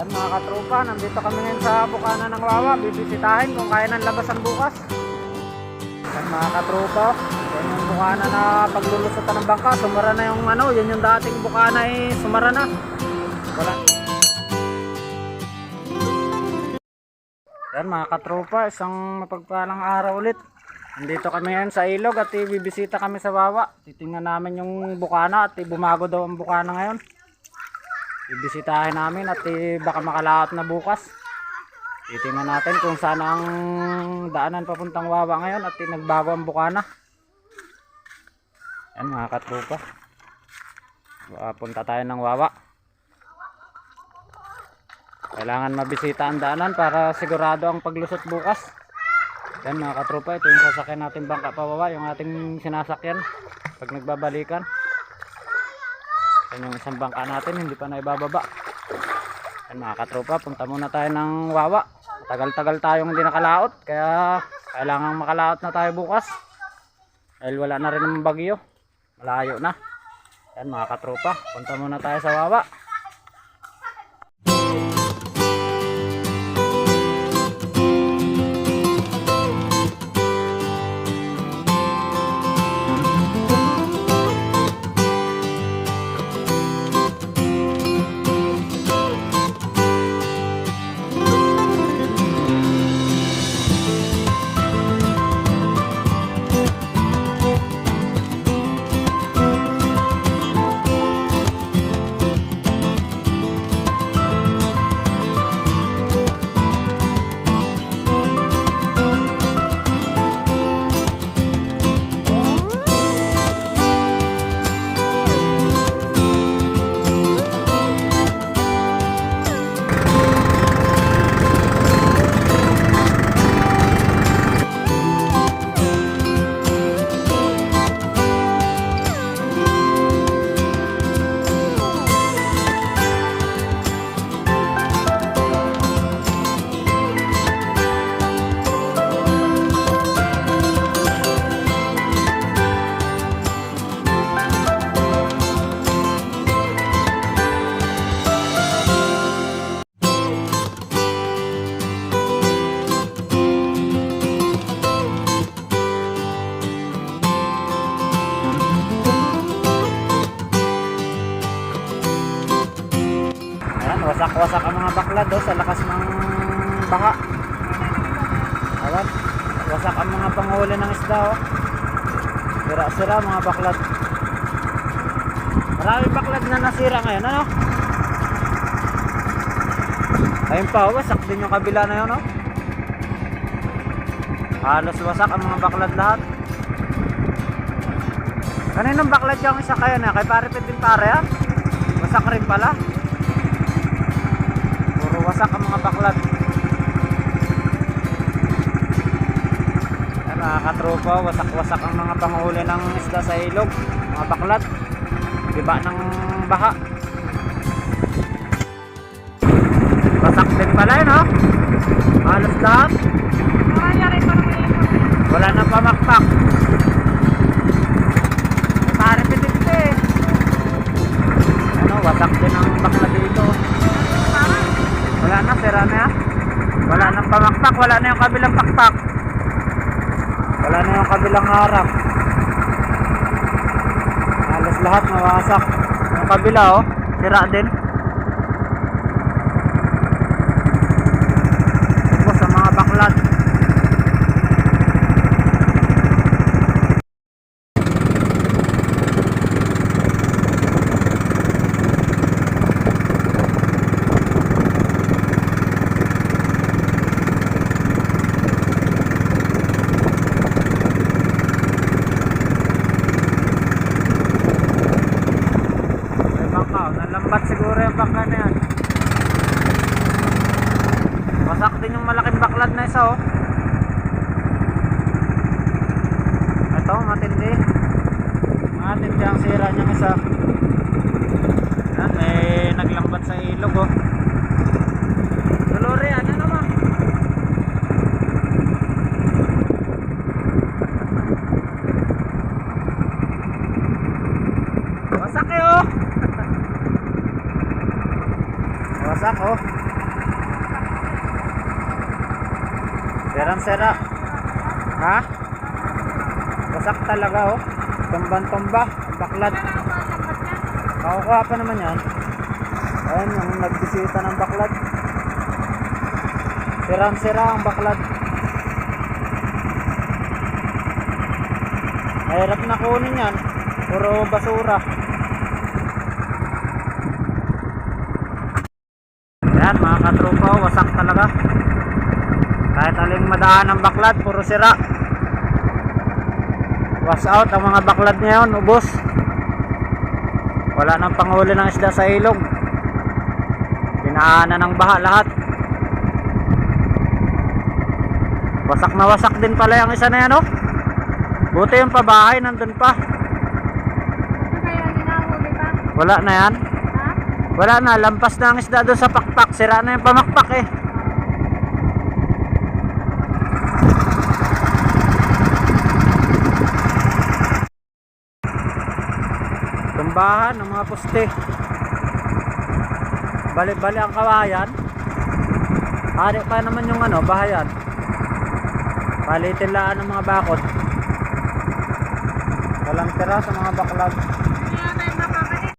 Yan mga katropa, nandito kami ngayon sa Bukana ng Wawa. Bibisitahin kung kaya ng labasan bukas. Yan mga katropa, yan yung Bukana na paglulusotan ng bangka. Sumara na yung ano, yan yung dating Bukana eh, sumara na. Wala. Yan mga katropa, isang mapagpalang araw ulit. Nandito kami ngayon sa ilog at ibibisita kami sa Wawa. Titingnan namin yung Bukana at bumago daw ang Bukana ngayon. Ibisitahin namin at eh, baka makalaot na bukas. Titingnan natin kung saan ang daanan papuntang Wawa ngayon at eh, nagbago ang Bukana. Yan mga katropa. Ah, Punta tayo ng Wawa. Kailangan mabisita ang daanan para sigurado ang paglusot bukas. Yan mga katropa, ito yung sasakyan natin bangka pawawa, yung ating sinasakyan pag nagbabalikan. Yan yung isang bangka natin, hindi pa naibababa. Yan mga katropa, punta muna tayo ng wawa. Tagal-tagal tayong hindi nakalaot, kaya kailangan makalaot na tayo bukas. Dahil wala na rin ng bagyo. Malayo na. Yan mga katropa, punta muna tayo sa wawa. Baklad do sa lakas ng baha. Ayan, wasak ang mga panghuli ng isda oh. Sira-sira mga baklad. Marami baklad na nasira ngayon, ano? Ayun pa, oh, wasak din yung kabila na yun, oh. Halos wasak ang mga baklad lahat. Kaninong baklad yung isa kayo na? Kay pare din pare, ah? Wasak rin pala. Wasak ang mga baklat. Mga katropa, wasak-wasak ang mga panghuli ng isda sa ilog. Mga baklat. Diba ng baha. Wasak din pala yun, oh. Halos lahat. Wala nang pamakpak. Pare pitit eh. Ano, wasak din ang bakla dito. Na, sira na yan. Wala nang pamakpak, wala na yung kabilang pakpak. Wala na yung kabilang harap. Halos lahat mawasak. Yung kabila oh, sira din. Tapos sa mga baklat. May nalambat siguro yung bangka na yan. Wasak din yung malaking baklad na isa oh. Ito, matindi. Matindi ang sira niyang isa. Wasak oh. Serang sera. Ha? Wasak talaga oh. Tumban-tumba. Baklat. Kakukuha pa naman yan. Ayun, yung nagbisita ng baklat. Serang-sera ang baklat. Mahirap na kunin yan. Puro basura. Yan mga katropa, oh, wasak talaga. Kahit aling madaan ng baklad, puro sira. Was out ang mga baklad ngayon, ubos. Wala nang panghuli ng isda sa ilog. Dinaanan ng baha lahat. Wasak na wasak din pala yung isa na yan, oh. Buti yung pabahay, nandun pa? Wala na yan. Wala na, lampas na ang isda doon sa pakpak. Sira na yung pamakpak eh. Tumbahan ng mga poste. Bali-bali ang kawayan. Hari pa naman yung ano, bahayan. Palitin laan ng mga bakod. Walang tira sa mga baklad. Kaya tayo makakalit.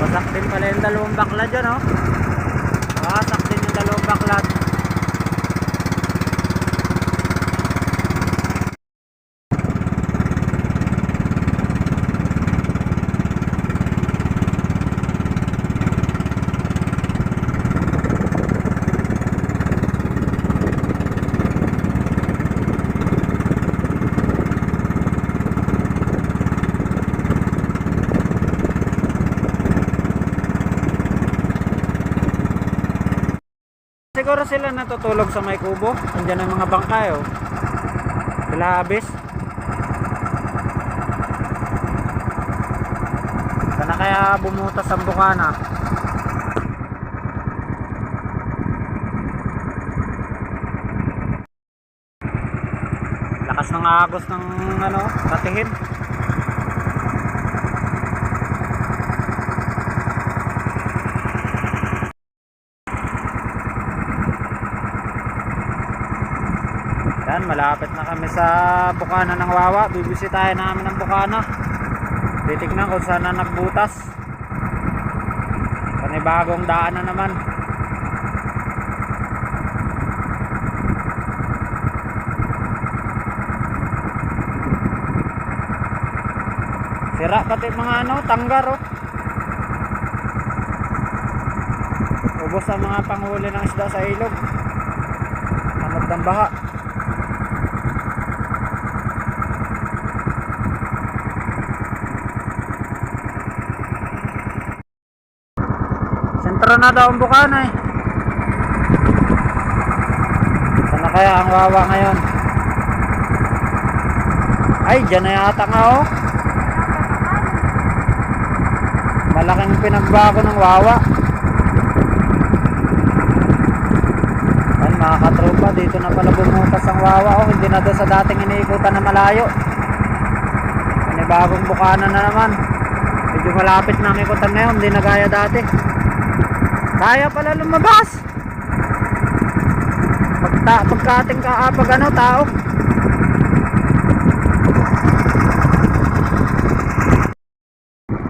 Wasak din pala yung dalawang baklad dyan, oh. Wasak din yung dalawang baklad. Siguro sila natutulog sa may kubo. Andiyan ang mga bangkay, oh. Sila habis. Sana kaya bumutas ang bukana. Lakas ng agos ng ano, katihin. Malapit na kami sa Bukana ng Wawa. Bibisitahin namin ang Bukana. Titignan kung saan na nagbutas. Panibagong daan na naman. Sira pati mga ano, tanggar oh. Ubos ang mga panghuli ng isda sa ilog. Hanap ng baha. Sentro na daw ang bukana eh. Sana kaya ang wawa ngayon? Ay, dyan na yata nga oh. Malaking pinagbago ng wawa. Yan mga katropa, dito na pala bumutas ang wawa oh. Hindi na doon sa dating iniikutan na malayo. Panibagong bukana na naman. Medyo malapit na ang ikutan ngayon, hindi na gaya dati. Kaya pala lumabas. Pagta, pagkating ka, ah, pag ano, tao.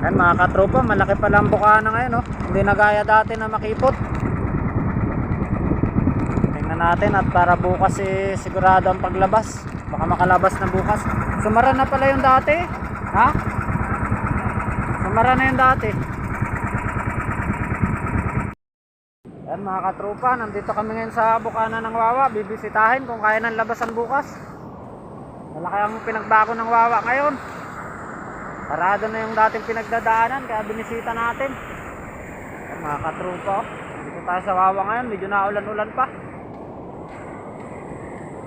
Yan mga katropa, malaki pala ang bukana ngayon, oh. Hindi na gaya dati na makipot. Tingnan natin at para bukas eh, sigurado ang paglabas. Baka makalabas na bukas. Sumara na pala yung dati. Ha? Sumara na yung dati. Yan mga katropa, nandito kami ngayon sa Bukana ng Wawa. Bibisitahin kung kaya ng labasan bukas. Malaki ang pinagbago ng Wawa ngayon. Parado na yung dating pinagdadaanan, kaya binisita natin. Yan mga katropa, dito tayo sa Wawa ngayon, medyo naulan-ulan pa.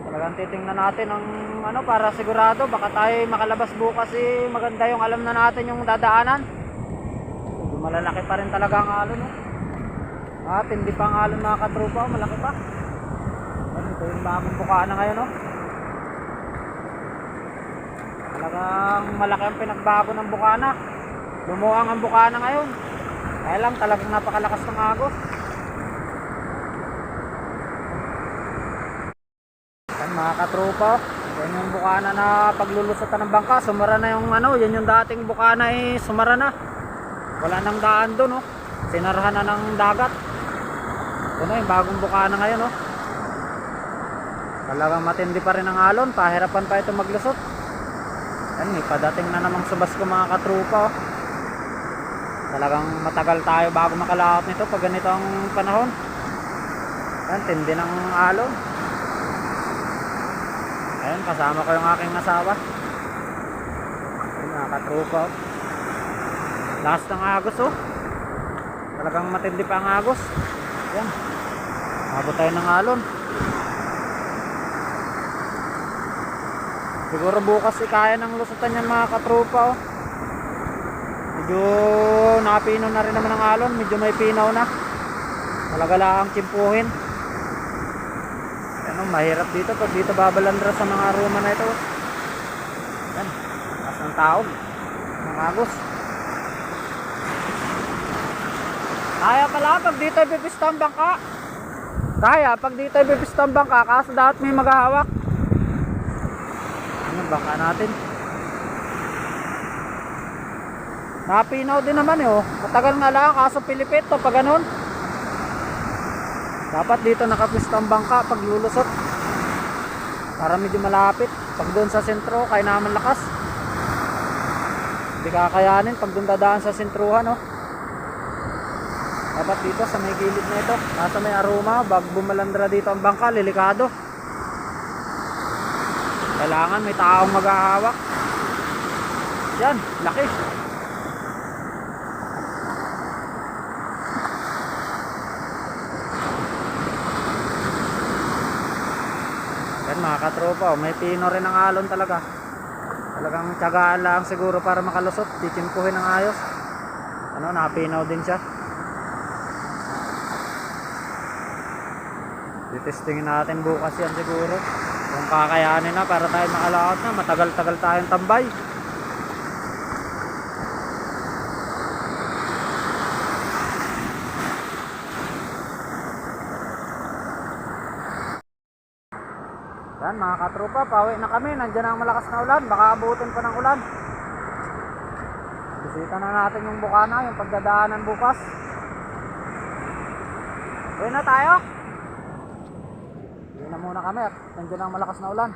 Talagang titingnan natin ang ano para sigurado baka tayo makalabas bukas eh maganda yung alam na natin yung dadaanan. Malalaki pa rin talaga ang alon no. At hindi pa ang alon mga katropa, oh, malaki pa. Ano, ito yung bagong bukaan na ngayon no. Talagang malaki ang pinagbago ng bukana. Lumuang ang bukana ngayon. Kaya lang talagang napakalakas ng agos. Yan mga katropa. Yan yung bukana na paglulusotan ng bangka. Sumara na yung ano, yan yung dating bukana eh, sumara na. Wala nang daan doon, oh. Sinarahan na ng dagat. Ito na yung bagong bukana ngayon, oh. Talagang matindi pa rin ang alon. Pahirapan pa ito maglusot. Yan, may padating na namang subas ko mga katrupa, oh. Talagang matagal tayo bago makalaot nito pag ganito ang panahon. Yan, tindi ng alon. Ayun, kasama ko yung aking asawa. Ayun, mga katrupa. oh. Last ng agos, oh. Talagang matindi pa ang agos. Yan. Abot tayo ng alon. Siguro bukas eh, kaya ng lusutan yan mga katropa, oh. Medyo napino na rin naman ang alon. Medyo may pinaw na. Talaga lang ang kimpuhin. Ano, mahirap dito pag dito babalandra sa mga aroma na ito. Yan, taas ng. Ng agos. Kaya pala pag dito ipipista ang bangka. Kaya pag dito ipipista ang bangka, kaso dapat may maghahawak. Ano bangka natin? Napinaw din naman eh oh. Matagal nga lang kaso pilipit to pag ganun. Dapat dito nakapista ang bangka pag lulusot. Para medyo malapit. Pag doon sa sentro, kaya naman lakas. Hindi kakayanin pag doon dadaan sa sentruhan, oh. Dapat dito sa may gilid na ito. Nasa may aroma, bag bumalandra dito ang bangka, lilikado. Kailangan may taong maghahawak. Yan, laki. Yan mga katropa, oh, may pino rin ang alon talaga. Talagang tiyagaan lang siguro para makalusot. Titimpuhin ng ayos. Ano, napinaw din siya. Titestingin natin bukas yan siguro. Kung kakayanin na para tayo makalaot na. Matagal-tagal tayong tambay. Yan mga katropa, pauwi na kami. Nandiyan ang malakas na ulan. Baka abutin pa ng ulan. Bisita na natin yung bukana, yung pagdadaanan bukas. Uwi na tayo. Muna kami at nandiyan ang malakas na ulan.